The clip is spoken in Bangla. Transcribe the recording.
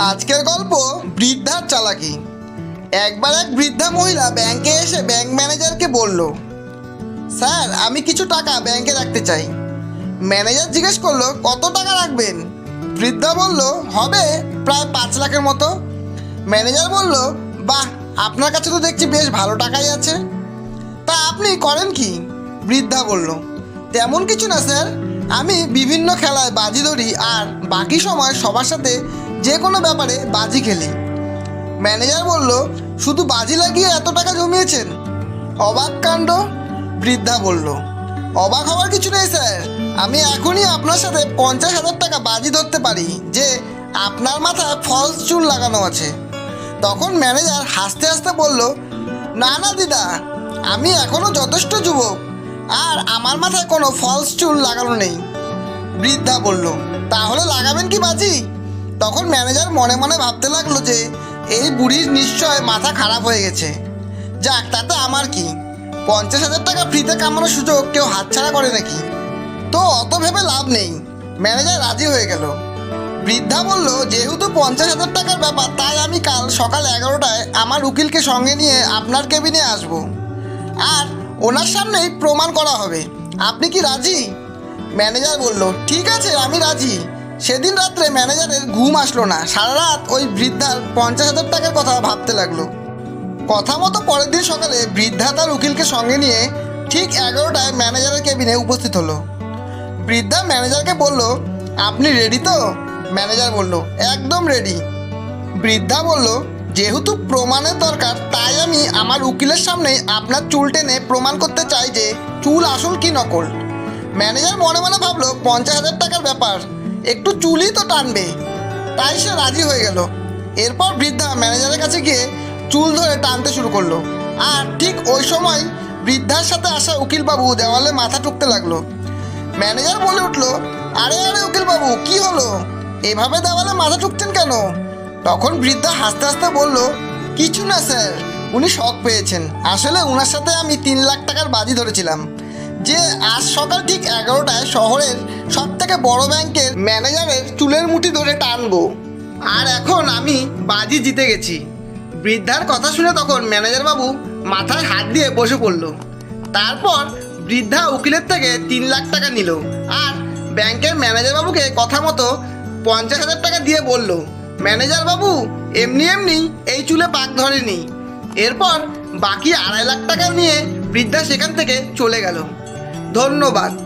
আজকের গল্প বৃদ্ধার চালাকি। একবার এক বৃদ্ধা মহিলা ব্যাংকে এসে ব্যাংক ম্যানেজারকে বলল, স্যার, আমি কিছু টাকা ব্যাংকে রাখতে চাই। ম্যানেজার জিজ্ঞেস করল, কত টাকা রাখবেন? বৃদ্ধা বলল, হবে প্রায় পাঁচ লাখের মতো। ম্যানেজার বলল, বাহ, আপনার কাছে তো দেখছি বেশ ভালো টাকাই আছে। তা আপনি করেন কি? বৃদ্ধা বলল, তেমন কিছু না, স্যার। আমি বিভিন্ন খেলায় বাজি ধরি আর বাকি সময় সবার সাথে যে কোনো ব্যাপারে বাজি খেলি। ম্যানেজার বলল, শুধু বাজি লাগিয়ে এত টাকা জমিয়েছেন? অবাক কাণ্ড, বৃদ্ধা বলল, অবাক হওয়ার কিছু নেই, স্যার। আমি এখনই আপনার সাথে পঞ্চাশ হাজার টাকা বাজি ধরতে পারি, যে আপনার মাথায় ফলস চুল লাগানো আছে। তখন ম্যানেজার হাসতে হাসতে বলল, না না, দিদা, আমি এখনও যথেষ্ট যুবক, আর আমার মাথায় কোনো ফলস চুল লাগানো নেই। বৃদ্ধা বলল, তাহলে লাগাবেন কি বাজি? তখন ম্যানেজার মনে মনে ভাবতে লাগল যে, এই বুড়ির নিশ্চয় মাথা খারাপ হয়ে গেছে। যাক, তাতে আমার কি? পঞ্চাশ হাজার টাকা ফ্রিতে কামানোর সুযোগ কেউ হাতছাড়া করে নাকি? তো অত ভেবে লাভ নেই। ম্যানেজার রাজি হয়ে গেল। বৃদ্ধা বলল, যেহেতু পঞ্চাশ হাজার টাকার ব্যাপার, তাই আমি কাল সকাল এগারোটায় আমার উকিলকে সঙ্গে নিয়ে আপনার কেবিনে আসব। আর ওনার সামনেই প্রমাণ করা হবে। আপনি কি রাজি? ম্যানেজার বলল, ঠিক আছে, আমি রাজি। সেদিন রাত্রে ম্যানেজারের ঘুম আসলো না। সারা রাত ওই বৃদ্ধার পঞ্চাশ হাজার টাকার কথা ভাবতে লাগল। কথা মতো পরের দিন সকালে বৃদ্ধা তার উকিলকে সঙ্গে নিয়ে ঠিক এগারোটায় ম্যানেজারের কেবিনে উপস্থিত হলো। বৃদ্ধা ম্যানেজারকে বলল, আপনি রেডি তো? ম্যানেজার বলল, একদম রেডি বৃদ্ধা বলল, যেহেতু প্রমাণের দরকার, তাই আমি আমার উকিলের সামনে আপনার চুল টেনে প্রমাণ করতে চাই যে চুল আসল কি নকল। ম্যানেজার মনে মনে ভাবলো, পঞ্চাশ হাজার টাকার ব্যাপার। একটু চুলই তো টানবে। তাই সে রাজি হয়ে গেল। এরপর বৃদ্ধা ম্যানেজারের কাছে গিয়ে চুল ধরে টানতে শুরু করল। আর ঠিক ওই সময় বৃদ্ধার সাথে আসা উকিলবাবু দেওয়ালে মাথা টুকতে লাগল। ম্যানেজার বলে উঠল, আরে আরে, উকিলবাবু, কি হলো? এভাবে দেওয়ালে মাথা টুকছেন কেন? তখন বৃদ্ধা হাসতে হাসতে বলল, কিছু না, স্যার, উনি শখ পেয়েছেন। আসলে ওনার সাথে আমি তিন লাখ টাকার বাজি ধরেছিলাম। যে আজ সকাল ঠিক এগারোটায় শহরের সব থেকে বড় ব্যাংকের ম্যানেজারের চুলের মুঠি ধরে টানবো। আর এখন আমি বাজি জিতে গেছি। বৃদ্ধার কথা শুনে তখন ম্যানেজার বাবু মাথায় হাত দিয়ে বসে পড়ল। তারপর বৃদ্ধা উকিলের থেকে তিন লাখ টাকা নিল আর ব্যাংকের ম্যানেজার বাবুকে কথা মতো পঞ্চাশ হাজার টাকা দিয়ে বলল ম্যানেজার বাবু এমনি এমনি এই চুলে পাক ধরেনি। এরপর বাকি আড়াই লাখ টাকা নিয়ে বৃদ্ধা সেখান থেকে চলে গেল। ধন্যবাদ।